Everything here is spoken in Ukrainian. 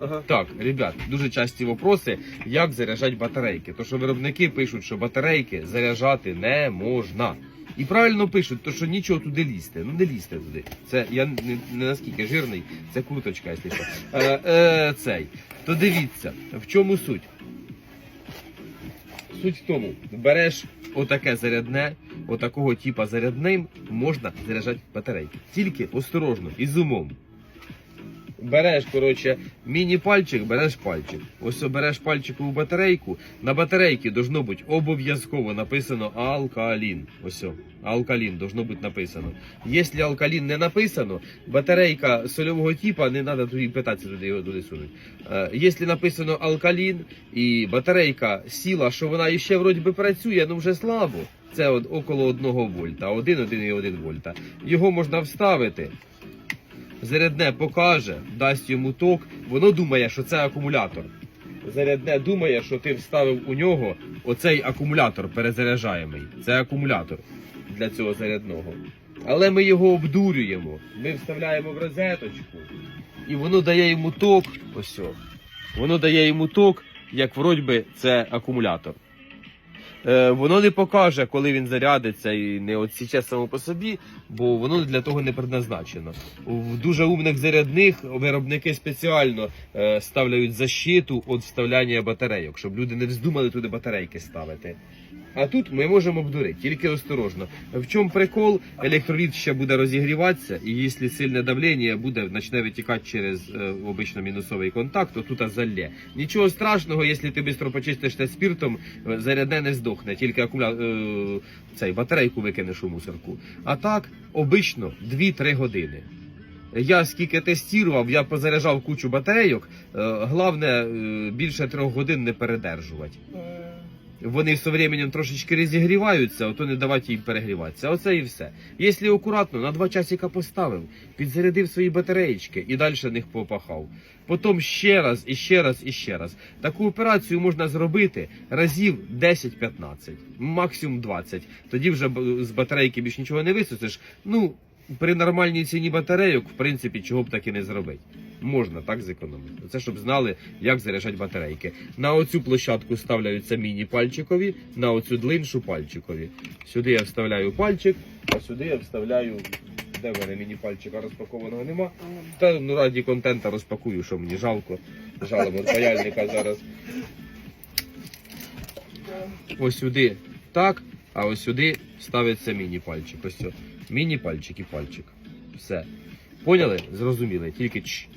Ага. Так, ребят, дуже часті вопроси, як заряджати батарейки. То що виробники пишуть, що батарейки заряджати не можна. І правильно пишуть, то що нічого туди лізти. Ну не лізьте туди. Це я не, не наскільки жирний, це курточка, якщо що. Е, е, цей. То дивіться, в чому суть? Суть в тому, береш отаке зарядне, отакого типа зарядним можна заряджати батарейки. Тільки осторожно і з умом. Береш, коротше, міні-пальчик, береш пальчик. Ось береш пальчикову батарейку. На батарейці должно бути обов'язково написано алкалін. Ось, алкалін должно бути написано. Якщо алкалін не написано, батарейка сольового типа, не треба туди питатися туди його туди сунути. Е, Якщо написано алкалін і батарейка сіла, що вона ще вроді би працює, ну вже слабо. Це от около 1 вольта, 1,1,1 вольта. Його можна вставити зарядне покаже, дасть йому ток, воно думає, що це акумулятор. Зарядне думає, що ти вставив у нього оцей акумулятор перезаряджаємий. Це акумулятор для цього зарядного. Але ми його обдурюємо. Ми вставляємо в розеточку, і воно дає йому ток. Ось. Воно дає йому ток, як вроді би це акумулятор. Е, воно не покаже, коли він зарядиться і не отсіче само по собі, бо воно для того не предназначено. В дуже умних зарядних виробники спеціально е, ставляють защиту від вставляння батарейок, щоб люди не вздумали туди батарейки ставити. А тут ми можемо обдурити, тільки осторожно. В чому прикол? Електроліт ще буде розігріватися, і якщо сильне давлення буде, почне витікати через е, обично мінусовий контакт, то тут залє. Нічого страшного, якщо ти швидко почистиш те спіртом, е, зарядне не здохне, тільки акумуля... е, цей, батарейку викинеш у мусорку. А так, обично 2-3 години. Я скільки тестував, я позаряджав кучу батарейок. Е, Головне, е, більше трьох годин не передержувати. Вони з временем трошечки розігріваються, ото не давати їм перегріватися. Оце і все. Якщо акуратно, на два часика поставив, підзарядив свої батареїчки і далі них попахав. Потім ще раз, і ще раз, і ще раз. Таку операцію можна зробити разів 10-15, максимум 20. Тоді вже з батарейки більш нічого не висосиш. Ну, при нормальній ціні батарейок, в принципі, чого б так і не зробити. Можна так зекономити. Це щоб знали, як заряджати батарейки. На оцю площадку ставляються міні-пальчикові, на оцю длиншу пальчикові. Сюди я вставляю пальчик, а сюди я вставляю. Де в мене міні-пальчика розпакованого нема. Та ну раді контента розпакую, що мені жалко. Жалимо паяльника зараз. Ось сюди так, а ось сюди ставиться міні-пальчик. Ось. Міні-пальчик і пальчик. Все. Поняли? Зрозуміли. Тільки чш.